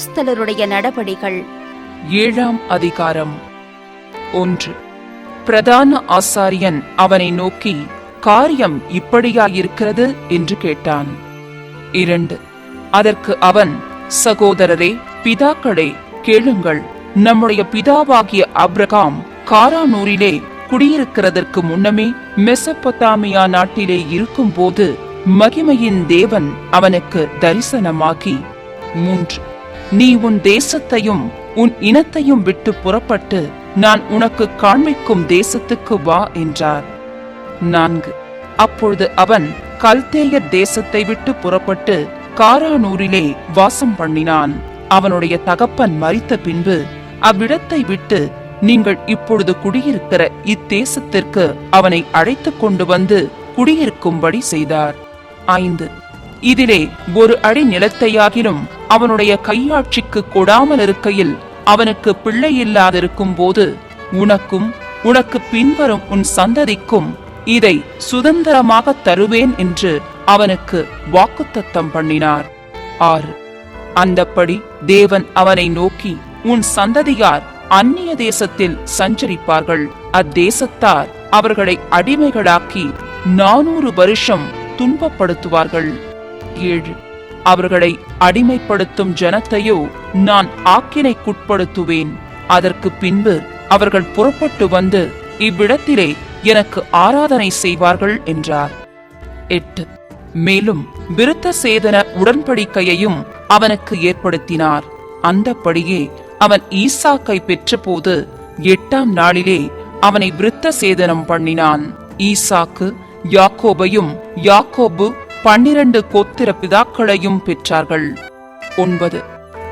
அப்போஸ்தலருடைய நடபடிகள். ஏழாம் அதிகாரம் ஒன்று. பிரதான ஆசாரியன் அவனை நோக்கி காரியம் இப்படியாயிருக்கிறது? என்று கேட்டான். இரண்டு. அதற்கு அவன் சகோதரரே பிதாக்களே கேளுங்கள். நம்முடைய பிதாவாகிய அப்ரகாம் காரானூரிலே குடியிருக்கிறதற்கு முன்னமே மெசப்பொத்தாமியா நாட்டிலே இருக்கும்போது மகிமையின் தேவன் அவனுக்கு தரிசனமாகி. மூன்று. நீ உன் தேசத்தையும் உன் இனத்தையும் விட்டு புறப்பட்டு நான் உனக்கு காண்பிக்கும் தேசத்துக்கு வா என்றார். நான்கு. அப்பொழுது அவன் கல்தேயர் தேசத்தை விட்டு புறப்பட்டு காரானூரிலே வாசம் பண்ணினான். அவனுடைய தகப்பன் மறித்த பின்பு அவ்விடத்தை விட்டு நீங்கள் இப்பொழுது குடியிருக்கிற இத்தேசத்திற்கு அவனை அழைத்து கொண்டு வந்து குடியிருக்கும்படி செய்தார். ஐந்து. இதிலே ஒரு அடி நிலத்தையாகிலும் அவனுடைய கையாட்சிக்கு கொடாமல் இருக்கையில் அவனுக்கு பிள்ளை இல்லாதிருக்கும் போது உனக்கும் உனக்கு பின்வரும் உன் சந்ததிக்கும் இதை சுதந்திரமாக தருவேன் என்று அவனுக்கு வாக்குத்தத்தம் பண்ணினார். ஆறு. அந்தப்படி தேவன் அவனை நோக்கி உன் சந்ததியார் அந்நிய தேசத்தில் சஞ்சரிப்பார்கள். அத்தேசத்தார் அவர்களை அடிமைகளாக்கி நானூறு வருஷம் துன்பப்படுத்துவார்கள். கீழ். அவர்களை அடிமைப்படுத்தும் ஜனத்தையோ நான் ஆக்கினைக்குட்படுத்துவேன். அதற்கு பின்பு அவர்கள் புறப்பட்டு வந்து இவ்விடத்திலே எனக்கு ஆராதனை செய்வார்கள் என்றார். எட்டு. மேலும் விருத்த சேதன உடன்படிக்கையையும் அவனுக்கு ஏற்படுத்தினார். அந்தப்படியே அவன் ஈசாக்கை பெற்றபோது எட்டாம் நாளிலே அவனை விருத்த சேதனம் பண்ணினான். ஈசாக்கு யாக்கோபையும் யாக்கோபு பன்னிரண்டு கோத்திர பிதாக்களையும் பெற்றார்கள். ஒன்பது.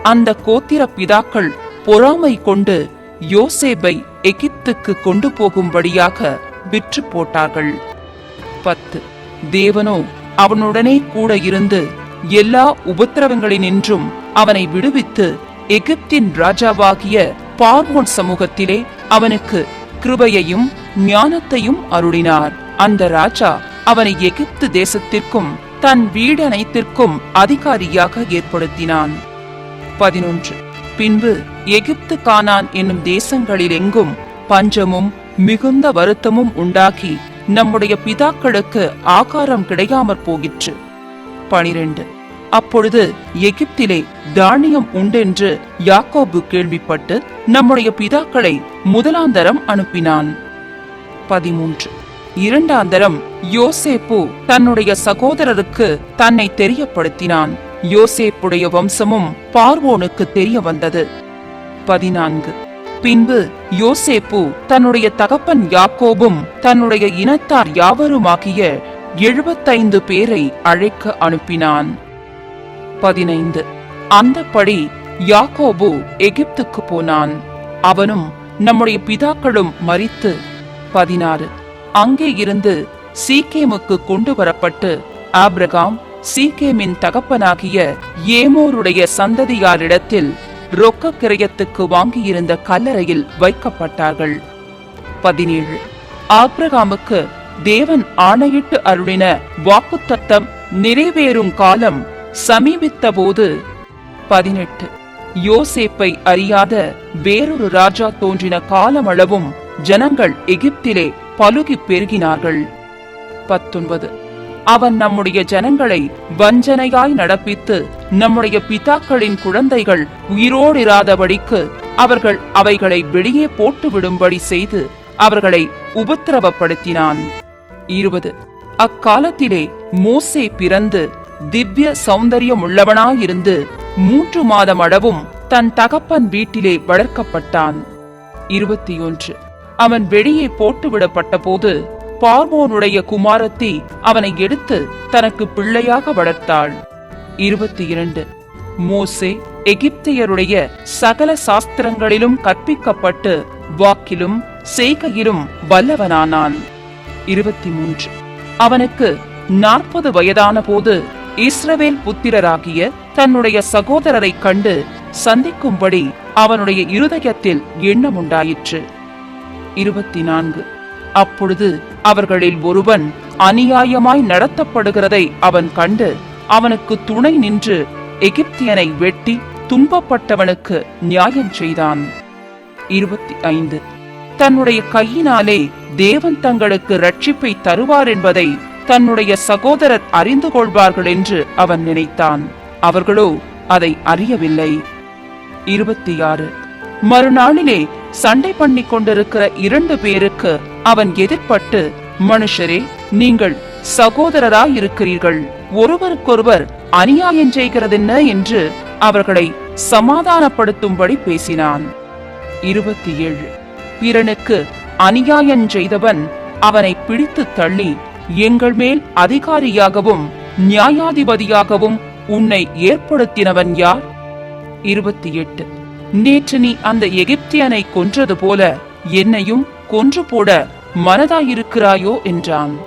அந்த கோத்திர பிதாக்கள் பொறாமை கொண்டு யோசேபை எகிப்துக்கு கொண்டு போகும்படியாக விற்று போட்டார்கள். பத்து. தேவனோ அவனுடனே கூட இருந்து எல்லா உபத்திரவங்களினின்றும் அவனை விடுவித்து எகிப்தின் ராஜாவாகிய பார்மோன் சமூகத்திலே அவனுக்கு கிருபையையும் ஞானத்தையும் அருளினார். அந்த ராஜா அவனை எகிப்து தேசத்திற்கும் தன் வீடனைத்திற்கும் அதிகாரியாக ஏற்படுத்தினான். பதினொன்று. பின்பு எகிப்து கானான் என்னும் தேசங்களில் எங்கும் பஞ்சமும் மிகுந்த வருத்தமும் உண்டாகி நம்முடைய பிதாக்களுக்கு ஆகாரம் கிடையாமற் போகிற்று பனிரெண்டு. அப்பொழுது எகிப்திலே தானியம் உண்டென்று யாக்கோபு கேள்விப்பட்டு நம்முடைய பிதாக்களை முதலாந்தரம் அனுப்பினான். பதிமூன்று. இரண்டாந்தரம் யோசேப்பு தன்னுடைய சகோதரருக்கு தன்னை தெரியப்படுத்தினான். யோசேப்புடைய வம்சமும் பார்வோனுக்கு தெரிய வந்தது. பதினான்கு. பின்பு யோசேப்பு தன்னுடைய தகப்பன் யாக்கோபும் தன்னுடைய இனத்தார் யாவருமாகிய எழுபத்தைந்து பேரை அழைக்க அனுப்பினான். பதினைந்து. அந்தப்படி யாக்கோபு எகிப்துக்கு போனான். அவனும் நம்முடைய பிதாக்களும் மறித்து பதினாறு. அங்கே இருந்து சீக்கேமுக்கு கொண்டு வரப்பட்டு ஆபிரகாம் சீக்கேமின் தகப்பனாகிய ஏமோருடைய சந்ததியாரிடத்தில் ரொக்க கிரயத்துக்கு வாங்கியிருந்த கல்லறையில் வைக்கப்பட்டார்கள். பதினேழு. ஆப்ரகாமுக்கு தேவன் ஆணையிட்டு அருளின வாக்குத்தத்தம் நிறைவேறும் காலம் சமீபித்த போது பதினெட்டு. யோசேப்பை அறியாத வேறொரு ராஜா தோன்றின காலமளவும் ஜனங்கள் எகிப்திலே பலுகி பெருகினார்கள். பத்தொன்பது. அவன் நம்முடைய ஜனங்களை வஞ்சனையாய் நடப்பித்து நம்முடைய பிதாக்களின் குழந்தைகள் உயிரோடிராதபடிக்கு அவர்கள் அவைகளை வெளியே போட்டு விடும்படி செய்து அவர்களை உபத்திரவப்படுத்தினான். இருபது. அக்காலத்திலே மோசே பிறந்து திவ்ய சௌந்தரியம் உள்ளவனாயிருந்து மூன்று மாதம் அளவும் தன் தகப்பன் வீட்டிலே வளர்க்கப்பட்டான். இருபத்தி ஒன்று. அவன் வெளியே போட்டுவிடப்பட்ட போது பார்வோனுடைய குமாரத்தி அவனை எடுத்து தனக்கு பிள்ளையாக வளர்த்தாள். இருபத்தி இரண்டு மோசே எகிப்தியருடைய சகல சாஸ்திரங்களிலும் கற்பிக்கப்பட்டு வாக்கிலும் செய்கையிலும் வல்லவனானான். இருபத்தி மூன்று அவனுக்கு நாற்பது வயதான போது இஸ்ரவேல் புத்திரராகிய தன்னுடைய சகோதரரை கண்டு சந்திக்கும்படி அவனுடைய இருதயத்தில் எண்ணம் உண்டாயிற்று இருபத்தி நான்கு அப்பொழுது அவர்களில் ஒருவன் அநியாயமாய் நடத்தப்படுகிறதை அவன் கண்டு அவனுக்கு துணை நின்று எகிப்தியனை வெட்டி துன்பப்பட்டவனுக்கு நியாயம் செய்தான். இருபத்தி ஐந்து தன்னுடைய கையினாலே தேவன் தங்களுக்கு ரட்சிப்பை தருவார் என்பதை தன்னுடைய சகோதரர் அறிந்து கொள்வார்கள் என்று அவன் நினைத்தான். அவர்களோ அதை அறியவில்லை. இருபத்தி ஆறு மறுநாளிலே சண்டை பண்ணி கொண்டிருக்கிற இரண்டு பேருக்கு அவன் எதிர்ப்பட்டு மனுஷரே நீங்கள் சகோதரராய் இருக்கிறீர்கள் ஒருவருக்கொருவர் அநியாயம் செய்கிறதென்ன? என்று அவர்களை சமாதானப்படுத்தும்படி பேசினான். இருபத்தி ஏழு பிறனுக்கு அநியாயம் செய்தவன் அவனை பிடித்து தள்ளி எங்கள் மேல் அதிகாரியாகவும் நியாயாதிபதியாகவும் உன்னை ஏற்படுத்தினவன் யார்? இருபத்தி எட்டு நேற்று நீ அந்த எகிப்தியனை கொன்றது போல என்னையும் கொன்று போட மனதாயிருக்கிறாயோ என்றான்.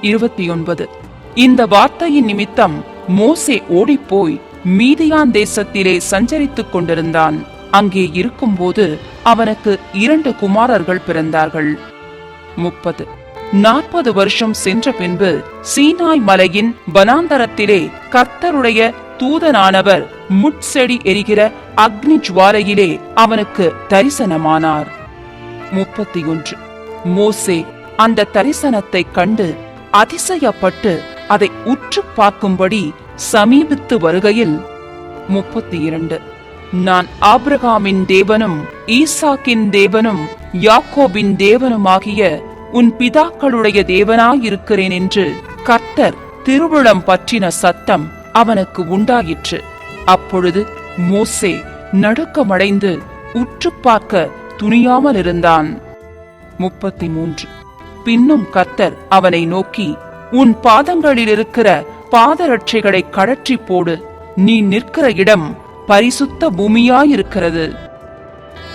இருபத்தி ஒன்பது இந்த வார்த்தையின் நிமித்தம் மோசே ஓடிப்போய் மீதியான் தேசத்திலே சஞ்சரித்துக் கொண்டிருந்தான். அங்கே இருக்கும்போது அவனுக்கு இரண்டு குமாரர்கள் பிறந்தார்கள். முப்பது. நாற்பது வருஷம் சென்ற பின்பு சீனாய் மலையின் வனாந்தரத்திலே கர்த்தருடைய தூதனானவர் முட்செடி எரிகிற அக்னி ஜுவாலையிலே அவனுக்கு தரிசனமானார். முப்பத்தி ஒன்று மோசே அந்த தரிசனத்தை கண்டு அதிசயப்பட்டு அதை உற்று பார்க்கும்படி சமீபித்து வருகையில் முப்பத்தி இரண்டு நான் ஆபிரகாமின் தேவனும் ஈசாக்கின் தேவனும் யாக்கோபின் தேவனுமாகிய உன் பிதாக்களுடைய தேவனாயிருக்கிறேன் என்று கர்த்தர் திருவிழம் பற்றின சத்தம் அவனுக்கு உண்டாயிற்று. அப்பொழுது மோசே நடுக்கமடைந்து உற்று பார்க்க துணியாமல் இருந்தான் முப்பத்தி மூன்று பின்னும் கர்த்தர் அவனை நோக்கி உன் பாதங்களில் இருக்கிற பாதரட்சைகளை கழற்றி போடு. நீ நிற்கிற இடம் பரிசுத்த பூமியாயிருக்கிறது.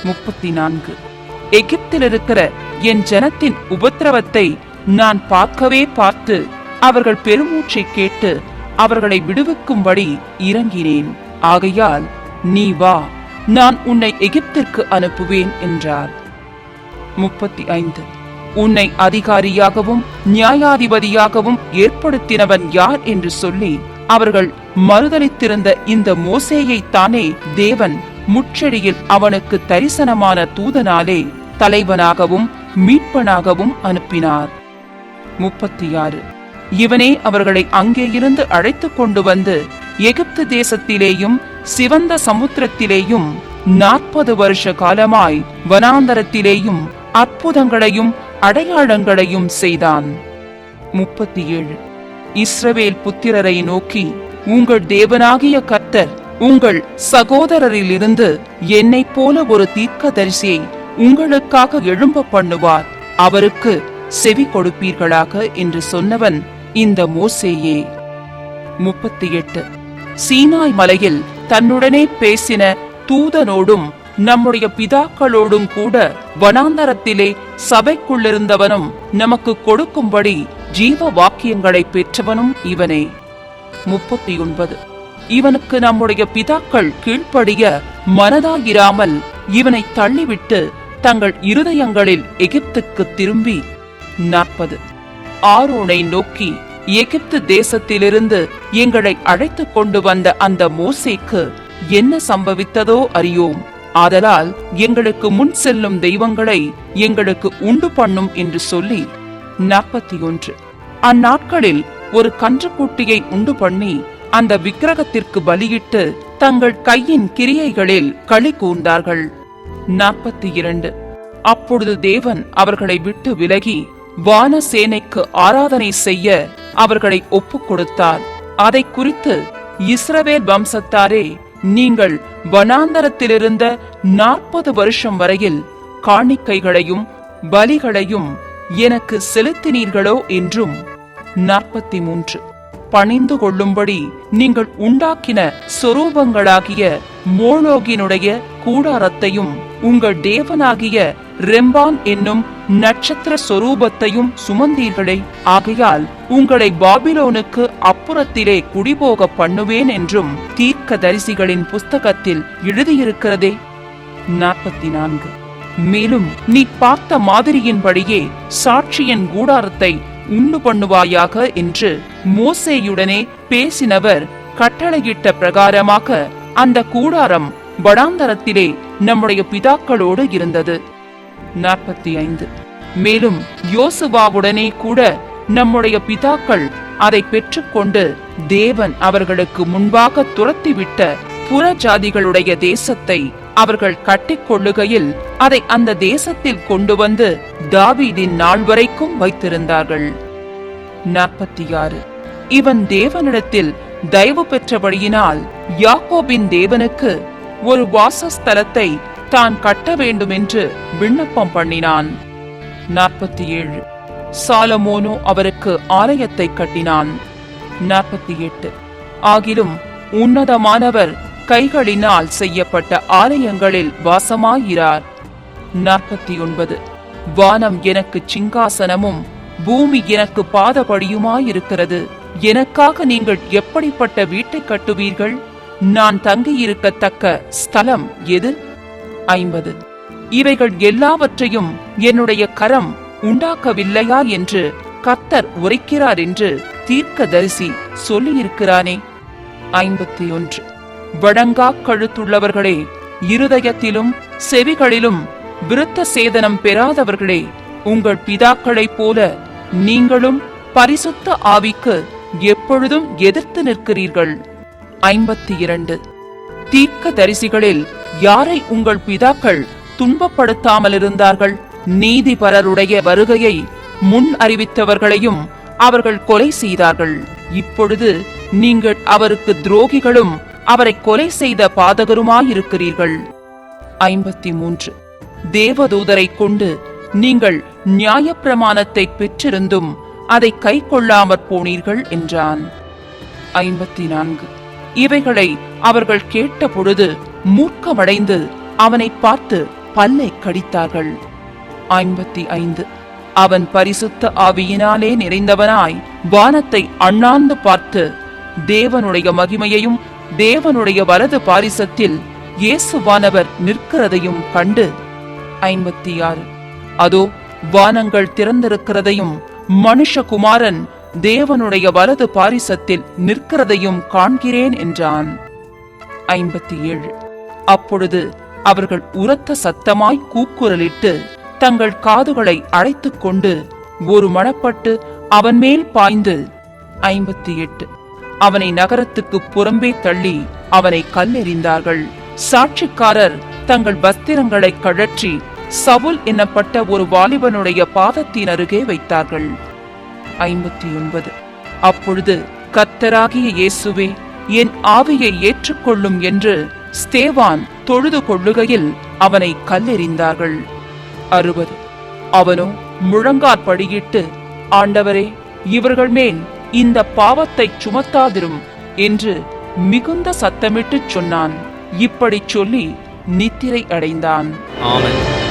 முப்பத்தி நான்கு எகிப்தில் இருக்கிற என் ஜனத்தின் உபத்திரவத்தை நான் பார்க்கவே பார்த்து அவர்கள் பெருமூச்சை கேட்டு அவர்களை விடுவிக்கும்படி இறங்கினேன். ஆகையால் நீ வா நான் உன்னை எகிப்திற்கு அனுப்புவேன் என்றார். முப்பத்தி ஐந்து உன்னை அதிகாரியாகவும் நியாயாதிபதியாகவும் ஏற்படுத்தினவன் யார் என்று சொல்லி அவர்கள் மறுதளித்திருந்த இந்த மோசேயை தானே தேவன் முச்செடியில் அவனுக்கு தரிசனமான தூதனாலே தலைவனாகவும் மீட்பனாகவும் அனுப்பினார். முப்பத்தி ஆறு இவனே அவர்களை அங்கே இருந்து அழைத்துக் கொண்டு வந்து எகிப்து தேசத்திலேயும் சிவந்த சமுத்திரத்திலேயும் நாற்பது வருஷ காலமாய் வனாந்தரத்திலேயும் அற்புதங்களையும் அடையாளங்களையும் செய்தான். முப்பத்தி ஏழு இஸ்ரவேல் புத்திரரை நோக்கி உங்கள் தேவனாகிய கர்த்தர் உங்கள் சகோதரரிலிருந்து என்னைப் போல ஒரு தீர்க்கதரிசியை உங்களுக்காக எழும்ப பண்ணுவார். அவருக்கு செவி கொடுப்பீர்களாக? என்று சொன்னவன் இந்த மோசேயே. முப்பத்தி எட்டு சீனாய் மலையில் தன்னுடனே பேசின தூதனோடும் நம்முடைய பிதாக்களோடும் கூட வனாந்தரத்திலே சபைக்குள்ளிருந்தவனும் நமக்கு கொடுக்கும்படி ஜீவ வாக்கியங்களை பெற்றவனும் இவனே. முப்பத்தி ஒன்பது இவனுக்கு நம்முடைய பிதாக்கள் கீழ்ப்படிய மனதாகிராமல் இவனை தள்ளிவிட்டு தங்கள் இருதயங்களில் எகிப்துக்கு திரும்பி. நாற்பது. ஆரோனை நோக்கி எகிப்து தேசத்திலிருந்து எங்களை அழைத்துக் கொண்டு வந்த அந்த மோசேக்கு என்ன சம்பவித்ததோ அறியோம். ஆதலால் எங்களுக்கு முன் செல்லும் தெய்வங்களை எங்களுக்கு உண்டு பண்ணும் என்று சொல்லி. நாற்பத்தி ஒன்று அந்நாட்களில் ஒரு கன்றுக்குட்டியை உண்டு பண்ணி அந்த விக்கிரகத்திற்கு பலியிட்டு தங்கள் கையின் கிரியைகளில் களி கூர்ந்தார்கள். நாற்பத்தி இரண்டு அப்பொழுது தேவன் அவர்களை விட்டு விலகி வான சேனைக்கு ஆராதனை செய்ய அவர்களை ஒப்புக் கொடுத்தார் அதை குறித்து இஸ்ரவேல் வம்சத்தாரே நீங்கள் வனாந்தரத்திலிருந்த நாற்பது வருஷம் வரையில் காணிக்கைகளையும் பலிகளையும் எனக்கு செலுத்தினீர்களோ என்றும். நாற்பத்தி மூன்று பணிந்து கொள்ளும்படி நீங்கள் உண்டாக்கின சொரூபங்களாகிய மோலோகினுடைய கூடாரத்தையும் உங்கள் தேவனாகிய ரெம்பான் என்னும் நட்சத்திர சொரூபத்தையும் சுமந்தீர்களே. ஆகையால் உங்களை பாபிலோனுக்கு அப்புறத்திலே குடிபோக பண்ணுவேன் என்றும் தீர்க்க தரிசிகளின் புஸ்தகத்தில் எழுதியிருக்கிறதே. நாற்பத்தி நான்கு மேலும் நீ பார்த்த மாதிரியின்படியே சாட்சியின் கூடாரத்தை உண்டு பண்ணுவாயாக என்று மோசேயுடனே பேசினவர் கட்டளையிட்ட பிரகாரமாக அந்த கூடாரம் வடாந்தரத்திலே நம்முடைய பிதாக்களோடு இருந்தது. நாற்பத்தி ஐந்து மேலும் யோசுவாவுடனே கூட நம்முடைய பிதாக்கள் அதை பெற்றுக்கொண்டு தேவன் அவர்களுக்கு முன்பாக துரத்திவிட்ட புறஜாதிகளுடைய தேசத்தை அவர்கள் கட்டிக்கொள்ளுகையில் அதை அந்த தேசத்தில் கொண்டு வந்து தாவீதின் நாள் வரைக்கும் வைத்திருந்தார்கள். நாற்பத்தி ஆறு இவன் தேவனிடத்தில் தயவு பெற்றபடியினால் யாக்கோபின் தேவனுக்கு ஒரு வாசஸ்தலத்தை தான் கட்ட வேண்டும் என்று விண்ணப்பம் பண்ணினான். நாற்பத்தி ஏழு சாலமோனோ அவருக்கு ஆலயத்தை கட்டினான். நாற்பத்தி எட்டு ஆகிலும் உன்னதமானவர் கைகளினால் செய்யப்பட்ட ஆலயங்களில் வாசமாயிறார் நாற்பத்தி ஒன்பது வானம் எனக்கு சிங்காசனமும் பூமி எனக்கு பாதபடியுமாயிருக்கிறது. எனக்காக நீங்கள் எப்படிப்பட்ட வீட்டை கட்டுவீர்கள்? நான் தங்கியிருக்கத்தக்க ஸ்தலம் எது? ஐம்பது. இவைகள் எல்லாவற்றையும் என்னுடைய கரம் உண்டாக்கவில்லையா என்று கத்தர் உரைக்கிறார் என்று தீர்க்கதரிசி சொல்லியிருக்கிறானே. ஐம்பத்தி ஒன்று வழங்கா கழுத்துள்ளவர்களே இருதயத்திலும் செவிகளிலும் விருத்த சேதனம் பெறாதவர்களே உங்கள் பிதாக்களைப் போல நீங்களும் பரிசுத்த ஆவிக்கு எப்பொழுதும் எதிர்த்து நிற்கிறீர்கள். ஐம்பத்தி இரண்டு. தீர்க்க தரிசிகளில் யாரை உங்கள் பிதாக்கள் துன்பப்படுத்தாமல் இருந்தார்கள் நீதிபரருடைய வருகையை முன் அறிவித்தவர்களையும் அவர்கள் கொலை செய்தார்கள். இப்பொழுது நீங்கள் அவருக்கு துரோகிகளும் அவரை கொலை செய்த பாதகருமாயிருக்கிறீர்கள். ஐம்பத்தி மூன்று தேவதூதரை கொண்டு நீங்கள் நியாயப்பிரமாணத்தை பெற்றிருந்தும் அதை கை கொள்ளாமற் போனீர்கள் என்றான். ஐம்பத்தி நான்கு இவைகளை அவர்கள் கேட்ட பொழுது மூர்க்கமடைந்து அவனை பார்த்து பல்லை கடித்தார்கள். ஐம்பத்தி ஐந்து. அவன் பரிசுத்த ஆவியினாலே நிறைந்தவனாய் வானத்தை அண்ணாந்து பார்த்து தேவனுடைய மகிமையையும் தேவனுடைய வலது பாரிசத்தில் இயேசுவானவர் நிற்கிறதையும் கண்டு ஐம்பத்தி ஆறு. அதோ வானங்கள் திறந்திருக்கிறதையும் மனுஷகுமாரன் தேவனுடைய வலது பாரிசத்தில் நிற்கிறதையும் காண்கிறேன் என்றான். ஐம்பத்தி ஏழு. அப்பொழுது அவர்கள் உரத்த சத்தமாய் கூக்குரலிட்டு தங்கள் காதுகளை அடைத்துக் கொண்டு ஒரு மணப்பட்டு அவன் மேல் பாய்ந்து ஐம்பத்தி எட்டு அவனை நகரத்துக்கு புறம்பே தள்ளி அவனை கல்லெறிந்தார்கள். சாட்சிக்காரர் தங்கள் வஸ்திரங்களை கழற்றி சவுல் என்னப்பட்ட ஒரு வாலிபனுடைய பாதத்தின் அருகே வைத்தார்கள். ஐம்பத்தி ஒன்பது அப்பொழுது கத்தராகிய இயேசுவே என் ஆவியை ஏற்றுக்கொள்ளும் என்று ஸ்தேவான் தொழுது கொள்ளுகையில் அவனை கல்லெறிந்தார்கள். அறுபது. அவனோ முழங்காற்படியிட்டு ஆண்டவரே இவர்கள் மேல் இந்த பாவத்தை சுமத்தாதிரும் என்று மிகுந்த சத்தமிட்டுச் சொன்னான். இப்படி சொல்லி நித்திரை அடைந்தான். ஆமென்.